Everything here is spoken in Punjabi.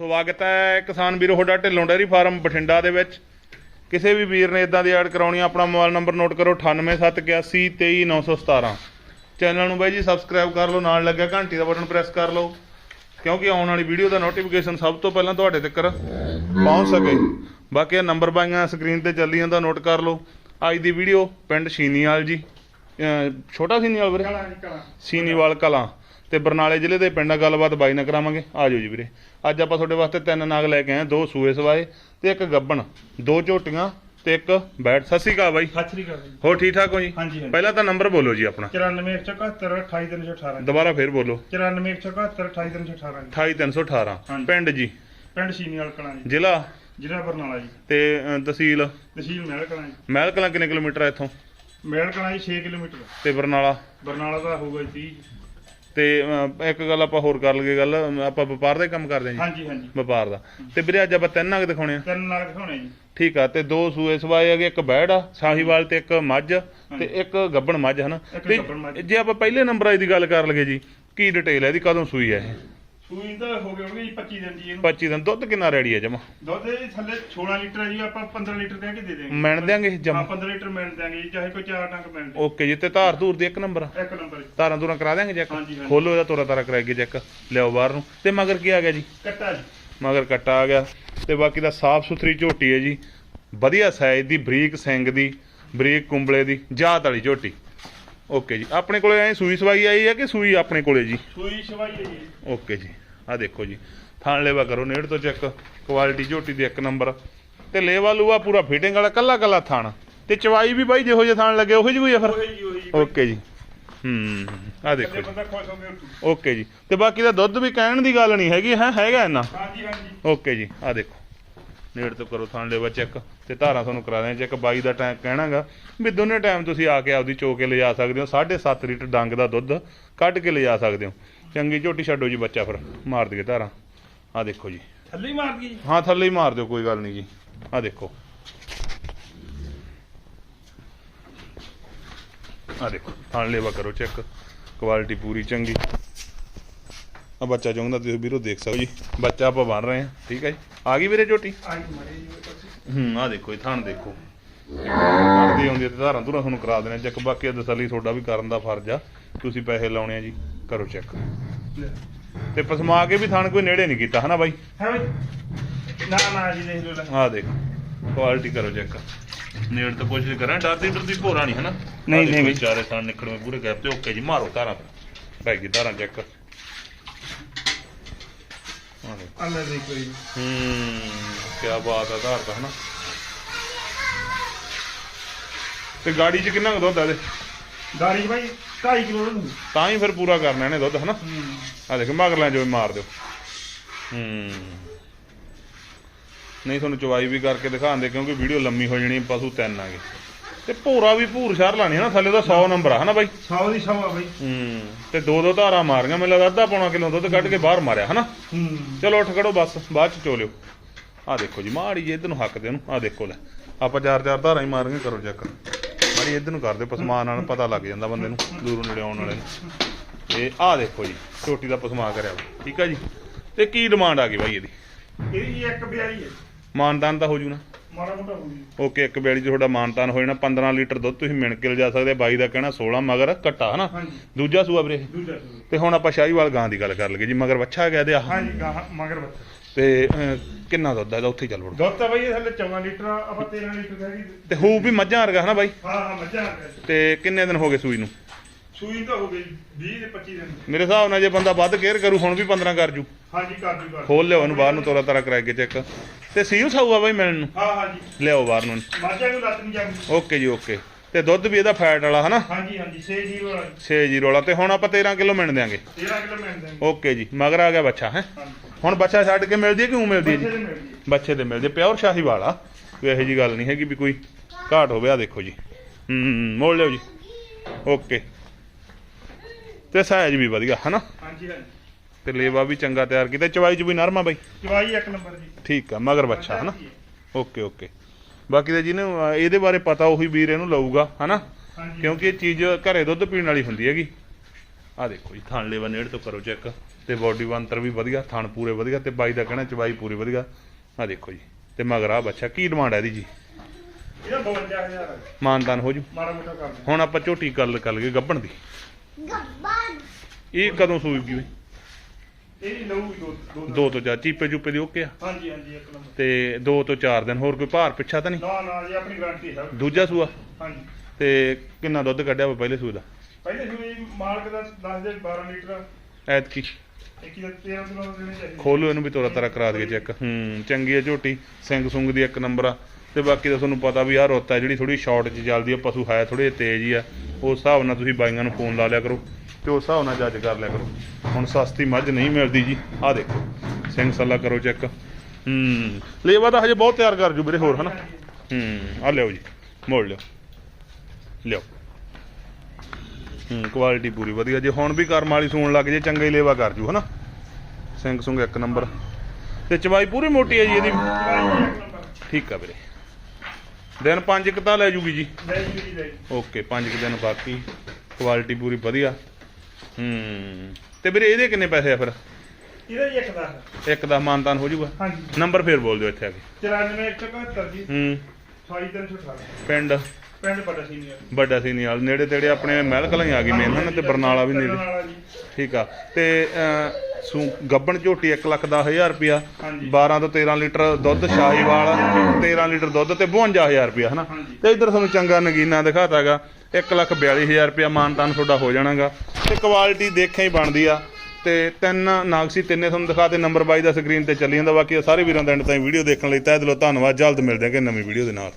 ਸਵਾਗਤ ਹੈ ਕਿਸਾਨ ਵੀਰੋ ਤੁਹਾਡਾ ਢਿੱਲੋਂ ਡੇਅਰੀ ਫਾਰਮ ਬਠਿੰਡਾ ਦੇ ਵਿੱਚ। ਕਿਸੇ ਵੀ ਵੀਰ ਨੇ ਇਦਾਂ ਦੀ ਐਡ ਕਰਾਉਣੀ ਆਪਣਾ ਮੋਬਾਈਲ ਨੰਬਰ ਨੋਟ ਕਰੋ 9871823917 ਚੈਨਲ ਨੂੰ ਬਾਈ ਜੀ ਸਬਸਕ੍ਰਾਈਬ ਕਰ ਲਓ ਨਾਲ ਲੱਗਿਆ ਘੰਟੀ ਦਾ ਬਟਨ ਪ੍ਰੈਸ ਕਰ ਲਓ ਕਿਉਂਕਿ ਆਉਣ ਵਾਲੀ ਵੀਡੀਓ ਦਾ ਨੋਟੀਫਿਕੇਸ਼ਨ ਸਭ ਤੋਂ ਪਹਿਲਾਂ ਤੁਹਾਡੇ ਤੱਕ ਪਹੁੰਚ ਸਕੇ। ਬਾਕੀ ਇਹ ਨੰਬਰ ਪਾਈਆਂ ਸਕਰੀਨ ਤੇ ਚੱਲੀ ਜਾਂਦਾ ਨੋਟ ਕਰ ਲਓ। ਅੱਜ ਦੀ ਵੀਡੀਓ ਪਿੰਡ ਸ਼ੀਨੀਵਾਲ ਜੀ ਛੋਟਾ ਸ਼ੀਨੀਵਾਲ ਵੀਰੇ? ਸੀਨੀਵਾਲ ਕਲਾਂ। ਤੇ ਬਰਨਾਲੇ ਜ਼ਿਲ੍ਹੇ ਦੇ ਪਿੰਡਾਂ ਗੱਲਬਾਤ ਬਾਈ ਨਾਲ ਕਰਾਵਾਂਗੇ। ਆ ਜਾਓ ਜੀ ਵੀਰੇ। ਅੱਜ ਆਪਾਂ ਤੁਹਾਡੇ ਵਾਸਤੇ ਤਿੰਨ ਨਾਗ ਲੈ ਕੇ ਆਏ ਹਾਂ, ਦੋ ਸੂਏ ਸਵਾਏ ਤੇ ਇੱਕ ਗੱਬਣ ਦੋ ਝੋਟੀਆਂ ਤੇ ਇੱਕ ਬੈਠ। ਸਤਿ ਸ਼੍ਰੀ ਅਕਾਲ ਬਾਈ। ਸਤਿ ਸ੍ਰੀ ਅਕਾਲ ਜੀ। ਹੋਰ ਠੀਕ ਠਾਕ ਹੋ ਜੀ? ਹਾਂਜੀ। ਪਹਿਲਾਂ ਤਾਂ ਨੰਬਰ ਬੋਲੋ ਜੀ ਆਪਣਾ। 9471 28318 ਦੁਬਾਰਾ ਫੇਰ ਬੋਲੋ। 9471 28318 28318 ਹਾਂਜੀ। ਪਿੰਡ ਜੀ? ਪਿੰਡ ਸ਼ੀਨੀਵਾਲ ਕਲਾਂ ਜੀ। ਜ਼ਿਲ੍ਹਾ? ਜ਼ਿਲ੍ਹਾ ਬਰਨਾਲਾ ਜੀ। ਤੇ ਤਹਿਸੀਲ? ਤਹਿਸੀਲ ਮਹਿਲ ਕਲਾਂ ਜੀ। ਮਹਿਲ ਕਲਾਂ ਕਿੰਨੇ ਕਿਲੋਮੀਟਰ ਹੈ ਇੱਥੋਂ? ਮਹਿਲ ਕਲਾਂ ਜੀ 6 ਕਿਲੋਮੀਟਰ। ਤੇ ਬਰਨਾਲਾ? ਬਰਨਾਲਾ ਦਾ ਹੋਊਗਾ ਜੀ 30 ਤੇ ਅ, ਇੱਕ ਗੱਲ ਆਪਾਂ ਹੋਰ ਕਰ ਲਈਏ ਗੱਲ ਆਪਾਂ ਵਪਾਰ ਦਾ ਹੀ ਕੰਮ ਕਰਦੇ ਹਾਂ ਜੀ। ਹਾਂਜੀ ਹਾਂਜੀ। ਵਪਾਰ ਦਾ। ਤੇ ਵੀਰੇ ਅੱਜ ਆਪਾਂ ਤਿੰਨ ਨਾਗ ਦਿਖਾਉਣੇ ਆ। ਤਿੰਨ ਨਾਲ ਦਿਖਾਉਣੇ ਜੀ। ਠੀਕ ਆ ਤੇ ਦੋ ਸੂਏ ਸਵਾਏ ਹੈਗੇ ਇੱਕ ਬੈੜ ਆ ਸਾਹੀਵਾਲ ਤੇ ਇੱਕ ਮੱਝ ਤੇ ਇੱਕ ਗੱਬਣ ਮੱਝ ਹਨਾ? ਇੱਕ ਤੇ ਗੱਭਣ ਮੱਝ। ਜੇ ਆਪਾਂ ਪਹਿਲੇ ਨੰਬਰ ਦੀ ਗੱਲ ਕਰ ਲਈਏ ਜੀ ਕੀ ਡਿਟੇਲ ਹੈ ਇਹਦੀ ਕਦੋਂ ਸੂਈ ਹੈ ਇਹ? ਸੂਈ ਤਾਂ ਹੋ ਗਏ ਹੋਣਗੇ ਜੀ 25 ਦਿਨ ਜੀ ਇਹਨੂੰ। 25 ਦਿਨ ਦੁੱਧ ਕਿੰਨਾ ਰੈਡੀ ਹੈ ਜਮਾ? ਦੁੱਧ ਇਹ ਥੱਲੇ 16 ਲੀਟਰ ਹੈ ਜੀ ਆਪਾਂ 15 ਲੀਟਰ ਕਹਿ ਕੇ ਦੇ ਦੇਵਾਂਗੇ ਮਿਣ ਦਿਆਂਗੇ ਹਾਂ ਜਮਾ 15 ਲੀਟਰ ਮਿਲ ਦਿਆਂਗੇ ਜੀ ਚਾਹੇ ਕੋਈ ਚਾਰ ਟੰਕ ਮਿਲ ਦੇ। ਓਕੇ ਜੀ ਤੇ ਧਾਰ ਧੂਰ ਦੀ ਇੱਕ ਨੰਬਰ ਇੱਕ ਨੰਬਰ ਜੀ। ਧਾਰਾਂ ਧੂਰਾਂ ਕਰਾ ਦਿਆਂਗੇ ਚੈੱਕ ਹਾਂਜੀ, ਹਾਂਜੀ। ਖੋਲੋ ਇਹਦਾ ਤੋਰਾ ਤਾਰਾ ਕਰਾਈਏ ਚੈੱਕ ਲਿਆਓ ਬਾਹਰ ਨੂੰ। ਤੇ ਮਗਰ ਕੀ ਆ ਗਿਆ ਜੀ? ਕੱਟਾ ਜੀ। ਮਗਰ ਕੱਟਾ ਆ ਗਿਆ। ਤੇ ਬਾਕੀ ਦਾ ਸਾਫ਼ ਸੁਥਰੀ ਝੋਟੀ ਹੈ ਜੀ। ਵਧੀਆ ਸਾਈਜ਼ ਦੀ ਬਰੀਕ ਸਿੰਗ ਦੀ ਬਰੀਕ ਕੁੰਬਲੇ ਦੀ ਜਾਤ ਵਾਲੀ ਝੋਟੀ। ਓਕੇ ਜੀ। ਆਪਣੇ ਕੋਲੇ ਐ ਸੂਈ ਸਵਾਈ ਆਈ ਹੈ ਕਿ ਸੂਈ ਆਪਣੇ ਕੋਲੇ ਜੀ? ਸੂਈ ਸ਼ਵਾਈ ਹੈ ਜੀ। ਓਕੇ ਜੀ। ਆ ਦੇਖੋ ਜੀ। ਥਾਣ ਲੇਵਾ ਕਰੋ ਨੇੜ ਤੋਂ ਚੈੱਕ। ਕੁਆਲਿਟੀ ਝੋਟੀ ਦੀ ਇੱਕ ਨੰਬਰ। ਤੇ ਲੇਵਾ ਲੂਆ ਪੂਰਾ ਫਿਟਿੰਗ ਵਾਲਾ ਕੱਲਾ ਕੱਲਾ ਥਾਣ। ਤੇ ਚਵਾਈ ਵੀ ਬਾਈ ਜਿਹੋ ਜਿਹਾ ਥਾਣ ਲੱਗੇ ਉਹੋ ਜਿਹੀ ਕੋਈ ਆ ਫਿਰ? ਓਕੇ ਜੀ। ਹੂੰ ਆ ਦੇਖੋ ਓਕੇ ਜੀ। ਤੇ ਬਾਕੀ ਦਾ ਦੁੱਧ ਵੀ ਕਹਿਣ ਦੀ ਗੱਲ ਨਹੀਂ ਹੈਗੀ ਹੈ ਹੈਗਾ ਇੰਨਾ? ਹਾਂਜੀ ਹਾਂਜੀ। ਓਕੇ ਜੀ। ਆ ਦੇਖੋ। ਨੇੜ ਤੋਂ ਕਰੋ ਥਾਣ ਲੇਵਾ ਚੈੱਕ ਤੇ ਧਾਰਾਂ ਤੁਹਾਨੂੰ ਕਰਾ ਦਿਆਂ ਚੈੱਕ ਬਾਈ ਦਾ ਟਾਈਮ ਕਹਿਣਾਗਾ ਵੀ ਦੋਨੇ ਟਾਈਮ ਤੁਸੀਂ ਆ ਕੇ ਆਪਦੀ ਚੋ ਕੇ ਲਿਜਾ ਸਕਦੇ ਹੋ 7.5 ਲੀਟਰ ਡੰਗ ਦਾ ਦੁੱਧ ਕੱਢ ਕੇ ਲਿਜਾ ਸਕਦੇ ਹੋ। ਚੰਗੀ ਝੋਟੀ ਛੱਡੋ ਜੀ ਬੱਚਾ ਫਿਰ ਮਾਰ ਦਈਏ ਧਾਰਾਂ। ਆ ਦੇਖੋ ਜੀ। ਥੱਲੇ ਹੀ ਮਾਰ ਗਈ ਜੀ। ਹਾਂ ਥੱਲੇ ਹੀ ਮਾਰ ਦਿਓ ਕੋਈ ਗੱਲ ਨਹੀਂ ਜੀ। ਆ ਦੇਖੋ। ਆ ਦੇਖੋ ਥਾਣ ਲੇਵਾ ਕਰੋ ਚੈੱਕ। ਕੁਆਲਿਟੀ ਪੂਰੀ ਚੰਗੀ। ਆ ਬੱਚਾ ਚਾਹੁੰਦਾ ਤੁਸੀਂ ਵੀਰੋ ਦੇਖ ਸਕਦੇ ਜੀ। ਬੱਚਾ ਆਪਾਂ ਬਣ ਰਹੇ ਹਾਂ ਠੀਕ ਹੈ ਜੀ। ਆ ਗਈ ਵੀਰੇ ਝੋਟੀ। ਹੂੰ ਆ ਦੇਖੋ ਇਹ ਥਾਣ ਦੇਖੋ। ਕਰਦੀ ਆਉਂਦੀ ਹੈ ਤੇ ਧਾਰਾਂ ਧੁਰਾਂ ਤੁਹਾਨੂੰ ਕਰਾ ਦੇਣੇ। ਚੈੱਕ ਬਾਕੀ ਤਸੱਲੀ ਤੁਹਾਡਾ ਵੀ ਕਰਨ ਦਾ ਫਰਜ਼ ਆ। ਤੁਸੀਂ ਪੈਸੇ ਲਾਉਣੇ ਆ ਜੀ ਕਰੋ ਚੈੱਕ। ਤੇ ਪਸਮਾ ਕੇ ਵੀ ਥਾਣ ਕੋਈ ਨੇੜੇ ਨਹੀਂ ਕੀਤਾ ਹਨਾ ਬਾਈ? ਹੈ ਬਈ। ਨਾ ਨਾ ਜੀ ਦੇਖ ਲਓ ਲੈ। ਆ ਦੇਖ ਕੁਆਲਿਟੀ ਕਰੋ ਚੈੱਕ। ਨੇੜ ਤੋਂ ਕੋਸ਼ਿਸ਼ ਕਰਾਂ ਡਰਦੀ ਡਰਦੀ ਭੋਰਾ ਨਹੀਂ ਹਨਾ? ਨਹੀਂ, ਨਹੀਂ ਬਈ। ਚਾਰੇ ਥਾਣ ਨਿਕਲਵੇਂ ਪੂਰੇ ਗੈਪ ਤੇ ਓਕੇ ਜੀ ਮਾਰੋ ਧਾਰਾਂ। ਧਾਰਾਂ ਚੈੱਕ। ਅੱਲਾ ਹੂੰ ਕੀ ਬਾਤ ਹੈ ਧਾਰ ਦਾ ਹਨਾ? ਤੇ ਗਾੜੀ 'ਚ ਕਿੰਨਾ ਕੁ ਦੁੱਧ ਆ ਇਹਦੇ? ਗਾੜੀ 'ਚ ਬਾਈ 2.5 ਕਿਲੋ ਦਾ ਦੂੰ ਤਾਂ ਹੀ ਫਿਰ ਪੂਰਾ ਕਰਨਾ ਇਹਨੇ ਦੁੱਧ ਹਨਾ? ਆ ਦੇਖ ਮਗਰ ਲੈ ਜੋ ਮਾਰ ਦਿਓ। ਹੂੰ। ਨਹੀਂ ਤੁਹਾਨੂੰ ਚਵਾਈ ਵੀ ਕਰਕੇ ਦਿਖਾਉਂਦੇ ਕਿਉਂਕਿ ਵੀਡੀਓ ਲੰਮੀ ਹੋ ਜਾਣੀ ਪਸ਼ੂ ਤਿੰਨ ਆਗੇ ਤੇ ਭੋਰਾ ਵੀ ਭੂਰ ਸ਼ਰ ਲਾਣੀ ਹਨਾ ਥੱਲੇ ਦਾ 100 ਨੰਬਰ ਆ ਹਨਾ ਬਾਈ? 100 ਦੀ 100 ਆ ਬਾਈ। ਹੂੰ ਤੇ ਦੋ ਦੋ ਧਾਰਾਂ ਮਾਰੀਆਂ ਮੈਨੂੰ ਲੱਗਦਾ ਅੱਧਾ ਪੌਣਾ ਕਿਲੋ ਦੁੱਧ ਕੱਢ ਕੇ ਬਾਹਰ ਮਾਰਿਆ ਹਨਾ? ਹੂੰ। ਚਲੋ ਉੱਠ ਖੜੋ ਬਸ ਬਾਅਦ ਚ ਚੋਲਿਓ। ਆ ਦੇਖੋ ਜੀ ਮਾੜੀ ਜੀ ਇਧਰ ਨੂੰ ਹੱਕ ਦੇ ਉਹਨੂੰ ਆ ਦੇਖੋ ਲੈ। ਆਪਾਂ ਚਾਰ ਚਾਰ ਧਾਰਾਂ ਹੀ ਮਾਰਾਂਗੇ ਕਰੋ ਚੈੱਕ ਮਾੜੀ ਇਧਰ ਨੂੰ ਕਰ ਦਿਓ ਪਸਮਾਨ ਨਾਲ ਪਤਾ ਲੱਗ ਜਾਂਦਾ ਬੰਦੇ ਨੂੰ ਦੂਰੋਂ ਨੇੜੇ ਆਉਣ ਵਾਲੇ ਨੂੰ। ਤੇ ਆ ਦੇਖੋ ਜੀ ਛੋਟੀ ਦਾ ਪਸਮਾ ਕਰਿਆ ਠੀਕ ਆ ਜੀ? ਤੇ ਕੀ ਡਿਮਾਂਡ ਆ ਗਈ ਬਾਈ ਇਹਦੀ? ਇਹਦੀ ਜੀ ਇੱਕ ਬਿਆਲੀ ਹੈ। ਮਾਨਦਾਨ ਤਾਂ ਹੋ ਜੂ ਨਾ? ਮਾੜਾ ਮੋਟਾ ਹੋ ਜੀ। ਓਕੇ ਇੱਕ ਬੇੜੀ 'ਚ ਤੁਹਾਡਾ ਮਾਨਤਾਨ ਹੋ ਜਾਣਾ 15 ਲੀਟਰ ਦੁੱਧ ਤੁਸੀਂ ਮਿਣ ਕੇ ਲਿਜਾ ਸਕਦੇ ਬਾਈ ਦਾ ਕਹਿਣਾ 16 ਮਗਰ ਘੱਟਾ ਹਨਾ? ਹਾਂਜੀ। ਦੂਜਾ ਸੂਆ ਵੀਰੇ? ਦੂਜਾ ਸੂਆ। ਤੇ ਹੁਣ ਆਪਾਂ ਸ਼ਾਹੀਵਾਲ ਗਾਂ ਦੀ ਗੱਲ ਕਰ ਲਈਏ ਜੀ ਮਗਰ ਵੱਛਾ ਗਿਆ ਤੇ ਆਹ ਹਾਂਜੀ ਗਾਹ ਮਗਰ ਬੱਚਾ ਤੇ ਅਹ, ਕਿੰਨਾ ਦੁੱਧ ਆ ਇਹਦਾ ਉੱਥੇ ਹੀ ਚੱਲ ਵੜੋ। ਦੁੱਧ ਤਾਂ ਬਾਈ ਇਹ ਥੱਲੇ 14 ਲੀਟਰ ਆ, ਆਪਾਂ 13 ਲੀਟਰ ਕਹਿ ਗਈ ਤੇ ਹੋਊ ਵੀ ਮੱਝਾਂ ਵਰਗਾ ਹਨਾ ਬਾਈ? ਹਾਂ ਹਾਂ ਮੱਝਾਂ ਆ। ਤੇ ਕਿੰਨੇ ਦਿਨ ਹੋ ਗਏ ਸੂਈ ਨੂੰ? ਸੂਈ ਤਾਂ ਹੋ ਗਈ 20 ਤੇ 25 ਦਿਨ। ਮੇਰੇ ਹਿਸਾਬ ਨਾਲ ਜੇ ਬੰਦਾ ਵੱਧ ਕੇਅਰ ਕਰੂ ਹੁਣ ਵੀ 15 ਕਰ ਜੂ। ਹਾਂਜੀ ਕਰ ਦੂ ਕਰ ਖੋਲ ਲਿਓ ਇਹਨੂੰ ਬਾਹਰ ਨੂੰ ਤੋਰਾ ਤਾਰਾ ਕਰਾ ਕੇ ਚੈੱਕ। ਤੇ ਸੀਲ ਸਾਊਗਾ ਬਾਈ ਮਿਲਣ ਨੂੰ? ਹਾਂ ਹਾਂਜੀ ਲਿਆਓ ਬਾਹਰ ਨੂੰ। ਮੱਝਾਂ ਨੂੰ ਲੱਤ ਨਹੀਂ ਜਾਂਦੀ ਓਕੇ ਜੀ ਓਕੇ। ਤੇ ਦੁੱਧ ਵੀ ਇਹਦਾ ਫੈਟ ਵਾਲਾ ਹਨਾ? ਹਾਂਜੀ ਹਾਂਜੀ 6 ਜੀਰੋ ਵਾਲਾ 6 ਜੀਰੋ ਵਾਲਾ। ਤੇ ਹੁਣ ਆਪਾਂ 13 ਕਿਲੋ ਮਿਣ ਦਿਆਂਗੇ। 13 ਕਿਲੋ ਮਿਲ ਜਾਂਦੇ ਓਕੇ ਜੀ ਮਗਰ ਆ ਗਿਆ ਬੱਚਾ ਹੈ? ਹੁਣ ਬੱਚਾ ਛੱਡ ਕੇ ਮਿਲਦੀ ਹੈ ਕਿਉਂ ਮਿਲਦੀ ਹੈ ਜੀ? ਦੇ ਬੱਚੇ ਤੇ ਮਿਲਦੀ ਪਿਓਰ ਸ਼ਾਹੀ ਵਾਲਾ। ਕੋਈ ਇਹੋ ਜੀ ਗੱਲ ਨਹੀਂ ਹੈਗੀ ਵੀ ਕੋਈ ਘਾਟ ਹੋਵੇ ਆ ਦੇਖੋ ਜੀ। ਹੂੰ ਮੋੜ ਲਿਓ ਜੀ। ਓਕੇ। ਤੇ ਸਾਈਜ਼ ਵੀ ਵਧੀਆ ਹਨਾ? ਹਾਂਜੀ ਹਾਂਜੀ। ਤੇ ਲੇਵਾ ਵੀ ਚੰਗਾ ਤਿਆਰ ਕੀਤਾ। ਚਵਾਈ ਚ ਵੀ ਨਰਮਾ ਬਾਈ? ਚਵਾਈ ਇੱਕ ਨੰਬਰ ਜੀ ਠੀਕ ਆ ਮਗਰ ਬੱਚਾ ਹਨਾ? Okay okay. ਬਾਕੀ ਤਾਂ ਜਿਹਨੇ ਅਹ, ਇਹਦੇ ਬਾਰੇ ਪਤਾ ਉਹੀ ਵੀਰ ਇਹਨੂੰ ਲਊਗਾ ਹਨਾ? ਹਾਂਜੀ। ਕਿਉਂਕਿ ਇਹ ਚੀਜ਼ ਘਰੇ ਦੁੱਧ ਪੀਣ ਵਾਲੀ ਹੁੰਦੀ ਹੈਗੀ। ਆ ਦੇਖੋ ਜੀ ਥਣ ਲੇਵਾ ਨੇੜ ਤੋਂ ਕਰੋ ਚੈੱਕ। ਤੇ ਬਾਡੀ ਬੰਤਰ ਵੀ ਵਧੀਆ ਥਣ ਪੂਰੇ ਵਧੀਆ ਤੇ ਬਾਈ ਦਾ ਕਹਿਣਾ ਚਵਾਈ ਪੂਰੀ ਵਧੀਆ। ਆ ਦੇਖੋ ਜੀ ਤੇ ਮਗਰ ਆ ਬੱਚਾ ਕੀ ਡਿਮਾਂਡ ਹੈ ਇਹਦੀ ਜੀ? ਇਹਦਾ 52000 ਹੈ ਮਾਨਦਾਨ ਹੋ ਜੂ। ਮਾੜਾ ਮੋਟਾ ਕਰ ਹੁਣ ਆਪਾਂ ਝੋਟੀ ਗੱਲ ਕਰ ਲਈਏ ਗੱਬਣ ਦੀ। ਗੱਬਨ ਇਹ ਕਦੋਂ ਸੂਈਗੀ ਬਈ? ਇਹ ਵੀ ਲਊਗੀ ਦੋ ਦੋ ਦੋ ਤੋਂ ਚਾਰ ਚੀਪੇ ਚੂਪੇ ਦੀ ਓਕੇ ਆ? ਹਾਂਜੀ ਹਾਂਜੀ ਇੱਕ ਨੰਬਰ। ਤੇ ਦੋ ਤੋਂ ਚਾਰ ਦਿਨ ਹੋਰ ਕੋਈ ਭਾਰ ਪਿੱਛਾ ਤਾਂ ਨਹੀਂ? ਨਾ ਨਾ ਜੀ ਆਪਣੀ ਗਾਰੰਟੀ ਹੈ। ਦੂਜਾ ਸੂਆ? ਹਾਂਜੀ। ਤੇ ਕਿੰਨਾ ਦੁੱਧ ਕੱਢਿਆ ਵਾ ਪਹਿਲੇ ਸੂਏ ਦਾ? ਪਹਿਲੇ ਸੂਏ ਮਾਲਕ ਦਾ 10 ਦੇ 12 ਲੀਟਰ। ਐਤਕੀ। ਇੱਕ ਦਾ 13 ਕਿਲੋ ਦੇਣੇ ਚਾਹੀਦੇ। ਖੋਲੋ ਇਹਨੂੰ ਵੀ ਤੋਰਾ ਤਰਾ ਕਰਾ ਦਈਏ ਚੈੱਕ ਹੂੰ ਚੰਗੀ ਹੈ ਝੋਟੀ ਸਿੰਘ ਸੁੰਗ ਦੀ ਇੱਕ ਨੰਬਰ ਆ। ਤੇ ਬਾਕੀ ਤਾਂ ਤੁਹਾਨੂੰ ਪਤਾ ਵੀ ਆਹ ਰੁੱਤ ਆ ਜਿਹੜੀ ਥੋੜੀ ਸ਼ਾਰਟ 'ਚ ਚੱਲਦੀ ਆ ਪਸ਼ੂ ਹੈ ਥੋੜੇ ਤੇਜ਼ ਹੀ ਆ। ਉਸ ਹਿਸਾਬ ਨਾਲ ਤੁਸੀਂ ਬਾਈਆਂ ਨੂੰ ਫੋਨ ਲਾ ਲਿਆ ਕਰੋ। ਤੇ ਉਸ ਹਿਸਾਬ ਨਾਲ ਜੱਜ ਕਰ ਲਿਆ ਕਰੋ। ਹੁਣ ਸਸਤੀ ਮੱਝ ਨਹੀਂ ਮਿਲਦੀ ਜੀ। ਆਹ ਦੇਖੋ ਸਿੰਘ ਸੱਲਾ ਕਰੋ ਚੈੱਕ ਹੂੰ ਲੇਵਾ ਤਾਂ ਹਜੇ ਬਹੁਤ ਤਿਆਰ ਕਰ ਜੂ ਵੀਰੇ ਹੋਰ ਹਨਾ? ਹੂੰ ਆ ਲਿਓ ਜੀ ਮੋੜ ਲਿਓ ਲਿਓ ਹੂੰ ਕੁਆਲਿਟੀ ਪੂਰੀ ਵਧੀਆ। ਜੇ ਹੁਣ ਵੀ ਕਰਮ ਵਾਲੀ ਸੂਣ ਲੱਗ ਜੇ ਚੰਗਾ ਹੀ ਲੇਵਾ ਕਰ ਜੂ ਹਨਾ? ਸਿੰਘ ਸੁੰਗ ਇੱਕ ਨੰਬਰ ਤੇ ਚਵਾਈ ਪੂਰੀ ਮੋਟੀ ਹੈ ਜੀ ਇਹਦੀ। ਠੀਕ ਆ ਵੀਰੇ। ਦਿਨ ਪੰਜ ਕੁ ਤਾਂ ਲੈ ਜੂਗੀ ਜੀ। ਲੈ ਜੀ ਜੀ ਲੈ। ਓਕੇ ਪੰਜ ਕੁ ਦਿਨ ਬਾਕੀ। ਕੁਆਲਿਟੀ ਪੂਰੀ ਵਧੀਆ। ਹੂੰ ਤੇ ਵੀਰੇ ਇਹਦੇ ਕਿੰਨੇ ਪੈਸੇ ਆ ਫਿਰ? ਇਹਦਾ ਦਾ ਹੈ। ਇੱਕ ਦਾ ਮਾਨਤਾਨ ਹੋ ਜਾਊਗਾ? ਹਾਂਜੀ। ਨੰਬਰ ਫੇਰ ਬੋਲ ਦਿਓ ਇੱਥੇ ਆ ਕੇ। 94 171 ਜੀ। ਹੂੰ। 28318 ਪਿੰਡ? ਪਿੰਡ ਬੜਾ ਸੀਨੀਅਰ। ਵੱਡਾ ਸੀ ਨਿਆਲ ਨੇੜੇ ਤੇੜੇ ਆਪਣੇ ਮਹਿਲ ਕਲਾਂ ਹੀ ਆ ਗਈ ਮੇਨ ਹਨ ਤੇ ਬਰਨਾਲਾ ਵੀ ਨੇੜੇ। ਬਰਨਾਲਾ ਜੀ। ਠੀਕ ਆ। ਤੇ ਸੂ ਗੱਬਣ ਝੋਟੀ 1 ਲੱਖ ਦਸ ਹਜ਼ਾਰ ਰੁਪਿਆ ਹਾਂਜੀ। 12 ਤੋਂ 13 ਲੀਟਰ ਦੁੱਧ ਸ਼ਾਹੀਵਾਲ 13 ਲੀਟਰ ਦੁੱਧ ਤੇ 52000 ਰੁਪਿਆ ਹਨਾ। ਤੇ ਇੱਧਰ ਤੁਹਾਨੂੰ ਚੰਗਾ ਨਗੀਨਾ ਦਿਖਾਤਾਗਾ 1 ਲੱਖ 42000 ਰੁਪਿਆ ਮਾਨਤਾਨ ਤੁਹਾਡਾ ਹੋ ਜਾਣਾਗਾ। ਤੇ ਕੁਆਲਿਟੀ ਦੇਖਿਆ ਹੀ ਬਣਦੀ ਆ। ਤੇ ਤਿੰਨ ਨਾਗਸੀ ਤਿੰਨੇ ਤੁਹਾਨੂੰ ਦਿਖਾ ਦਿਖਾਤੇ ਨੰਬਰ 22 ਦਾ ਸਕਰੀਨ ਤੇ ਚੱਲੀ ਜਾਂਦਾ। ਬਾਕੀ ਸਾਰੇ ਵੀਰਾਂ ਦਾ ਐਂਡ ਤਾਈਂ ਵੀਡੀਓ ਦੇਖਣ ਲਈ ਤਹਿ ਦਿਲੋਂ ਧੰਨਵਾਦ। ਜਲਦ ਮਿਲਦੇ ਹਾਂ ਕਿ ਨਵੀਂ ਵੀਡੀਓ ਦੇ ਨਾਲ।